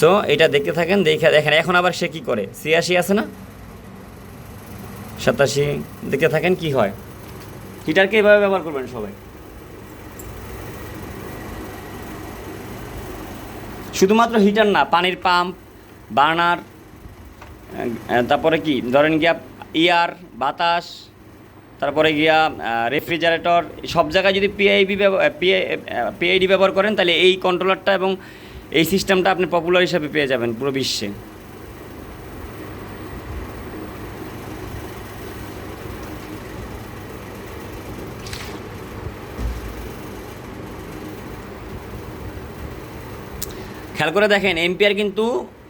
So এটা দেখতে থাকেন, দেখে দেখেন, এখন আবার সে কি করে? ছিয়াশি আছে না? সাতাশি, দেখতে থাকেন কি হয়। হিটারকে এভাবে ব্যবহার করবেন সবাই। শুধুমাত্র হিটার না, পানির পাম্প, বার্নার তারপরে কি? ধরেন গিয়া ইয়ার, বাতাস, তারপরে গিয়া রেফ্রিজারেটর, সব জায়গায় যদি পিআইবি পিআইডি ব্যবহার করেন, তাহলে এই কন্ট্রোলারটা এবং এই সিস্টেমটা আপনি পপুলার হিসাবে পেয়ে যাবেন পুরো বিশ্বে। খেয়াল করে দেখেন এম্পিয়ার কিন্তু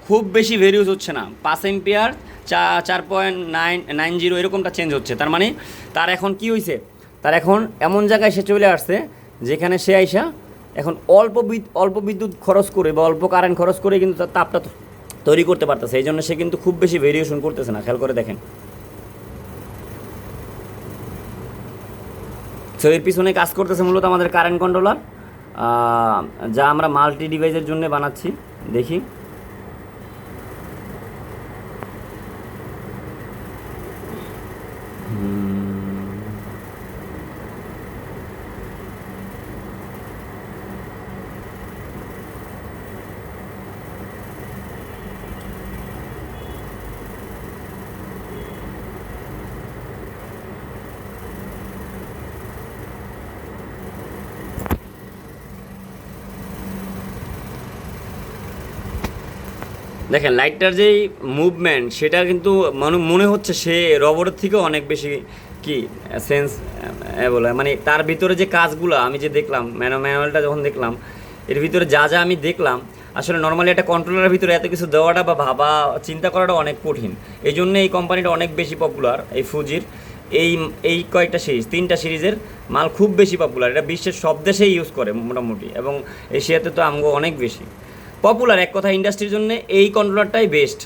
খুব বেশি ভেরিউজ হচ্ছে না। পাঁচ এম্পিয়ার চা, চার পয়েন্ট নাইন নাইন জিরো এরকমটা চেঞ্জ হচ্ছে। তার মানে তার এখন কি হয়েছে তার এখন এমন জায়গায় সে চলে আসছে যেখানে সে আইসা এখন অল্প অল্প বিদ্যুৎ খরচ করে বা অল্প কারেন্ট খরচ করে কিন্তু তার তাপটা তৈরি করতে পারতেছে। এই জন্য সে কিন্তু খুব বেশি ভেরিয়েশন করতেছে না, খেয়াল করে দেখেন। সো এর পিছনে কাজ করতেছে মূলত আমাদের কারেন্ট কন্ট্রোলার যা আমরা মাল্টি ডিভাইসের জন্য বানাচ্ছি। দেখি। দেখেন লাইটটার যেই মুভমেন্ট সেটা কিন্তু মনে মনে হচ্ছে সে রবটের থেকেও অনেক বেশি কি সেন্স বলে মানে তার ভিতরে যে কাজগুলো আমি যে দেখলাম ম্যানুয়ালটা যখন দেখলাম, এর ভিতরে যা যা আমি দেখলাম, আসলে নর্মালি একটা কন্ট্রোলারের ভিতরে এত কিছু দেওয়াটা বা ভাবা, চিন্তা করাটা অনেক কঠিন। এই জন্য এই কোম্পানিটা অনেক বেশি পপুলার এই ফুজির এই এই কয়েকটা সিরিজ তিনটা সিরিজের মাল খুব বেশি পপুলার এটা বিশ্বের সব দেশেই ইউজ করে মোটামুটি, এবং এশিয়াতে তো আমগো অনেক বেশি। পপুলার এক কথা ইন্ডাস্ট্রির জন্য, এই কন্ট্রোলারটাই বেস্ট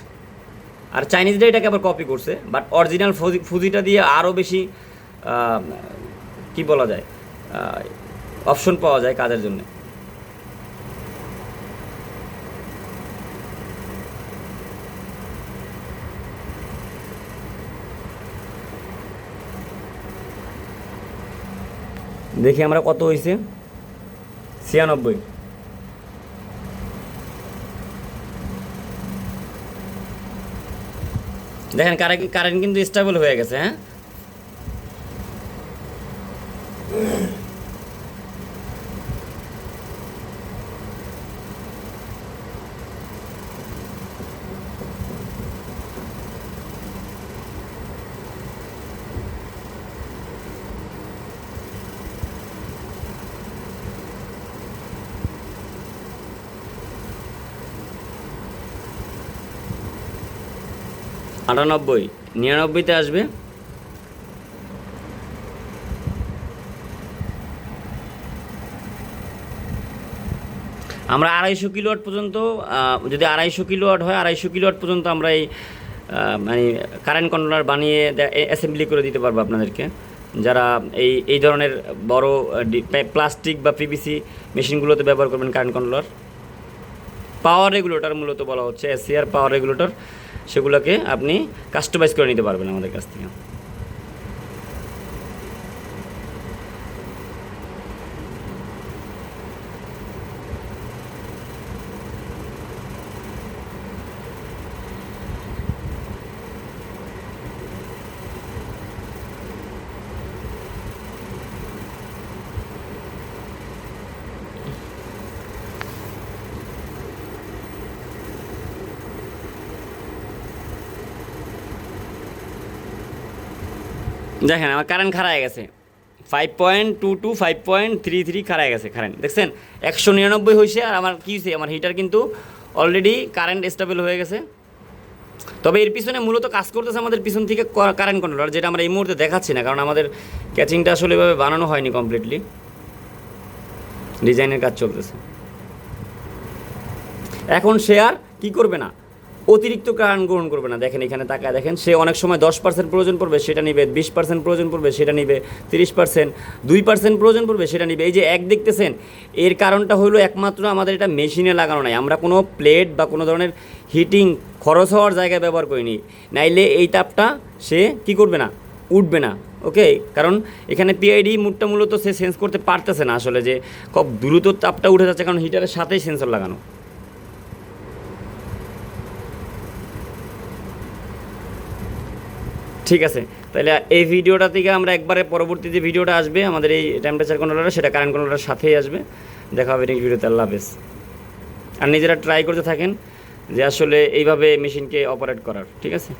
আর চাইনিজরা এটাকে আবার কপি করছে বাট অরিজিনাল ফুজি ফুজিটা দিয়ে আরও বেশি কি বলা যায় অপশন পাওয়া যায় কাজের জন্য। দেখি আমরা কত হয়েছে ছিয়ানব্বই। দেখেন কারেন্ট কারেন্ট কিন্তু স্টেবল হয়ে গেছে হ্যাঁ? আটানব্বই, নিরানব্বইতে আসবে। আমরা আড়াইশো কিলোয়াট পর্যন্ত যদি আড়াইশো কিলোয়াট হয়, আড়াইশো কিলোয়াট পর্যন্ত আমরা এই মানে কারেন্ট কন্ট্রোলার বানিয়ে অ্যাসেম্বলি করে দিতে পারব আপনাদেরকে। যারা এই এই ধরনের বড় প্লাস্টিক বা পিভিসি মেশিনগুলোতে ব্যবহার করবেন কারেন্ট কন্ট্রোলার পাওয়ার রেগুলেটর মূলত বলা হচ্ছে এসিআর পাওয়ার রেগুলেটর সেগুলোকে আপনি কাস্টমাইজ করে নিতে পারবেন আমাদের কাছ থেকে। দেখেন, আমার কারেন্ট খারাপ গেছে। Five point two two five point three three খারাপ গেছে কারেন্ট দেখছেন? একশো নিরানব্বই হয়েছে আর আমার কী হয়েছে আমার হিটার কিন্তু অলরেডি কারেন্ট স্টেবল হয়ে গেছে। তবে এর পিছনে মূলত কাজ করতেছে আমাদের পিছন থেকে কারেন্ট কন্ট্রোলার যেটা আমরা এই মুহূর্তে দেখাচ্ছি না, কারণ আমাদের ক্যাচিংটা আসলে এভাবে বানানো হয়নি কমপ্লিটলি ডিজাইনের কাজ চলতেছে। এখন আর কী করবে না? অতিরিক্ত কারেন্ট গ্রহণ করবে না। দেখেন এখানে তাকায় দেখেন, সে অনেক সময় দশ পার্সেন্ট প্রয়োজন পড়বে সেটা নিবে, বিশ পার্সেন্ট প্রয়োজন পড়বে সেটা নিবে, তিরিশ পার্সেন্ট দুই পার্সেন্ট প্রয়োজন পড়বে সেটা নিবে। এই যে এক দেখতেছেন, এর কারণটা হলো একমাত্র আমাদের এটা মেশিনে লাগানো নাই। আমরা কোনো প্লেট বা কোনো ধরনের হিটিং খরচ হওয়ার জায়গায় ব্যবহার করিনি। নাইলে এই তাপটা সে কি করবে না? উঠবে না, ওকে? কারণ এখানে পিআইডি মুডটা মূলত সে সেন্স করতে পারতেছে না আসলে যে খুব দ্রুত তাপটা উঠে যাচ্ছে, কারণ হিটারের সাথেই সেন্সর লাগানো। ঠিক আছে। তাহলে এই ভিডিওটা থেকে আমরা একবারে পরবর্তী যে ভিডিওটা আসবে, আমাদের এই টেম্পারেচার কন্ট্রোলটা সেটা কারেন্ট কন্ট্রোলার সাথেই আসবে। দেখা হবে নেক্সট ভিডিওতে আল্লাহ হাফেজ। আর নিজেরা ট্রাই করতে থাকেন যে আসলে এইভাবে মেশিনকে অপারেট করার, ঠিক আছে?